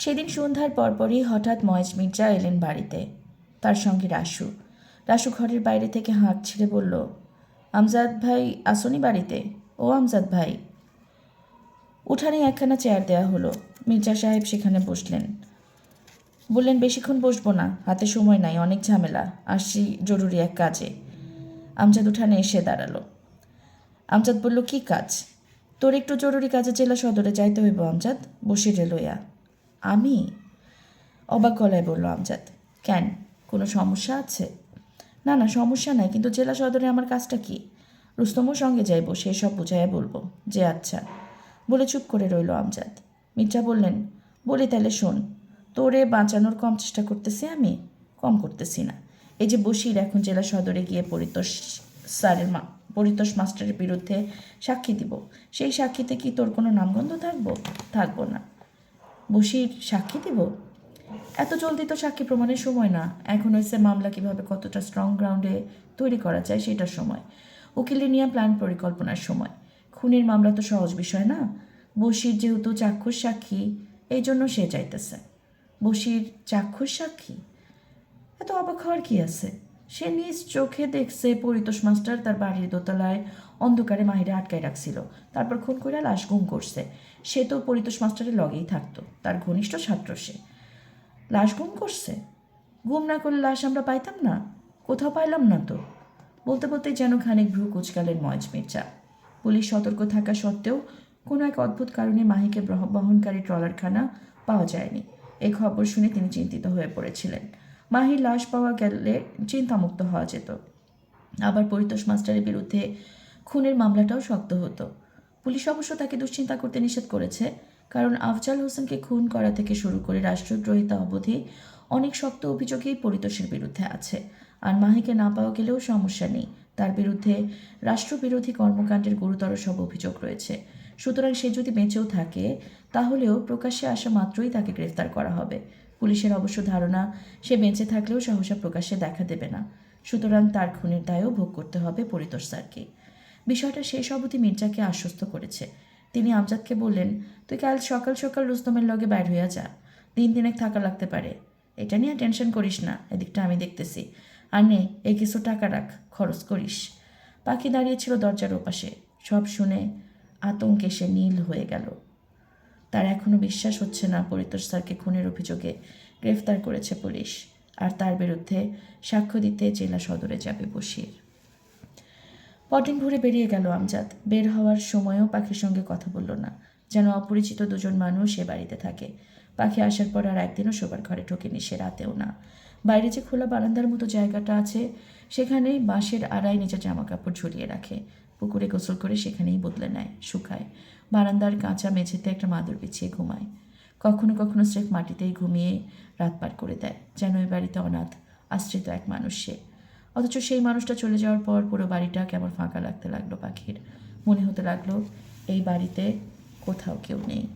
সেদিন সন্ধ্যার পরপরই হঠাৎ ময়েজ মির্জা এলেন বাড়িতে, তার সঙ্গে রাসু। রাসু ঘরের বাইরে থেকে হাঁক ছেড়ে বলল, আমজাদ ভাই আসনি বাড়িতে? ও আমজাদ ভাই। উঠানে একখানা চেয়ার দেওয়া হলো। মির্জা সাহেব সেখানে বসলেন। বললেন, বেশিক্ষণ বসবো না, হাতে সময় নাই, অনেক ঝামেলা, আসছি জরুরি এক কাজে। আমজাদ উঠানে এসে দাঁড়াল। আমজাদ বলল, কি কাজ? তোর একটু জরুরি কাজে জেলা সদরে যাইতে হইব, আমজাদ? বসে লইয়া আমি? অবাক গলায় বলল আমজাদ। কেন? কোনো সমস্যা আছে? না না, সমস্যা নাই, কিন্তু জেলা সদরে আমার কাজটা কি? রুস্তমও সঙ্গে যাইব, সে সব বুঝাইয়া বলব। যে আচ্ছা। বলে চুপ করে রইল আমজাদ। মির্জা বললেন, বলি তাহলে শোন, তোরে বাঁচানোর কম চেষ্টা করতেছি আমি, কম করতেছি না। এই যে বসির এখন জেলা সদরে গিয়ে পরিতোষ স্যারের মা, পরিতোষ মাস্টারের বিরুদ্ধে সাক্ষী দিব, সেই সাক্ষীতে কি তোর কোনো নামগন্ধ থাকব? থাকব না। বসির সাক্ষী দিব? এত জলদি তো সাক্ষী প্রমাণের সময় না। এখন হয়েছে মামলা কীভাবে কতটা স্ট্রং গ্রাউন্ডে তৈরি করা যায় সেটার সময়। উকিলে নিয়ে প্ল্যান পরিকল্পনার সময়। খুনের মামলা তো সহজ বিষয় না। বসির যেহেতু চাক্ষুষ সাক্ষী, এই জন্য সে চাইতেছে। বসির চাক্ষুষ সাক্ষী? এত অবাক হওয়ার কি আছে? সে নিজ চোখে দেখছে পরিতোষ মাস্টার তার বাড়ির দোতলায় অন্ধকারে মাহিরা আটকায় রাখছিল। তারপর খুন করে লাশ গুম করছে। সে তো পরিতোষ মাস্টারের লগেই থাকতো। তার ঘনিষ্ঠ ছাত্র সে। লাশ গুম করছে? গুম না করলে লাশ আমরা পাইতাম না? কোথাও পাইলাম না তো। বলতে বলতে যেন খানিক ভ্রু কুচকালেন ময়জ মির্জা। পুলিশ সতর্ক থাকা সত্ত্বেও কোনো এক অদ্ভুত কারণে মাহিকে বহনকারী ট্রলারখানা পাওয়া যায়নি। এই খবর শুনে তিনি চিন্তিত হয়ে পড়েছিলেন। মাহির লাশ পাওয়া গেলে চিন্তামুক্ত হওয়া যেত। আবার পরিতোষ মাস্টারের বিরুদ্ধে খুনের মামলাটাও শক্ত হতো। পুলিশ অবশ্য তাকে দুশ্চিন্তা করতে নিষেধ করেছে, কারণ আফজাল হোসেনকে খুন করা থেকে শুরু করে রাষ্ট্রদ্রোহিতা অবধি অনেক শক্ত অভিযোগেই পরিতোষের বিরুদ্ধে আছে। আর মাহিকে না পাওয়া গেলেও সমস্যা নেই। তার বিরুদ্ধে রাষ্ট্রবিরোধী কর্মকাণ্ডের গুরুতর সব অভিযোগ রয়েছে। সুতরাং সে যদি বেঁচেও থাকে, তাহলেও প্রকাশ্যে আসা মাত্রই তাকে গ্রেফতার করা হবে। পুলিশের অবশ্য ধারণা, সে বেঁচে থাকলেও সহসা প্রকাশ্যে দেখা দেবে না। সুতরাং তার খুনের দায়ও ভোগ করতে হবে পরিতোষ স্যারকে। বিষয়টা শেষ অবধি মির্জাকে আশ্বস্ত করেছে। তিনি আমজাদকে বললেন, তুই কাল সকাল সকাল রুস্তমের লগে বাইর হইয়া যা? দিন দিনেক থাকা লাগতে পারে। এটা নিয়ে টেনশন করিস না, এদিকটা আমি দেখতেছি। আর নে এই কিছু টাকা রাখ, খরচ করিস। পাখি দাঁড়িয়েছিল দরজার ওপাশে। সব শুনে আতঙ্কে সে নীল হয়ে গেল। তার এখনও বিশ্বাস হচ্ছে না পরিতোষ স্যারকে খুনের অভিযোগে গ্রেফতার করেছে পুলিশ। আর তার বিরুদ্ধে সাক্ষ্য দিতে জেলা সদরে যাবে বসির পরদিন ভোরে বেরিয়ে গেল আমজাদ। বের হওয়ার সময়ও পাখির সঙ্গে কথা বলল না। যেন অপরিচিত দুজন মানুষ সে বাড়িতে থাকে। পাখি আসার পর আর একদিনও শোবার ঘরে ঢোকেনি সে রাতেও না। বাইরে যে খোলা বারান্দার মতো জায়গাটা আছে, সেখানেই বাঁশের আড়াই নিজের জামা কাপড় ঝুলিয়ে রাখে। পুকুরে গোসল করে সেখানেই বদলে নেয়, শুকায়। বারান্দার কাঁচা মেঝেতে একটা মাদুর বিছিয়ে ঘুমায়। কখনো কখনো স্রেফ মাটিতেই ঘুমিয়ে রাত পার করে দেয়, যেন এই বাড়িতে অনাথ, আশ্রিত এক মানুষ সে। অথচ সেই মানুষটা চলে যাওয়ার পর পুরো বাড়িটা কেমন ফাঁকা লাগতে লাগল পাখির। মনে হতে লাগল, এই বাড়িতে কোথাও কেউ নেই।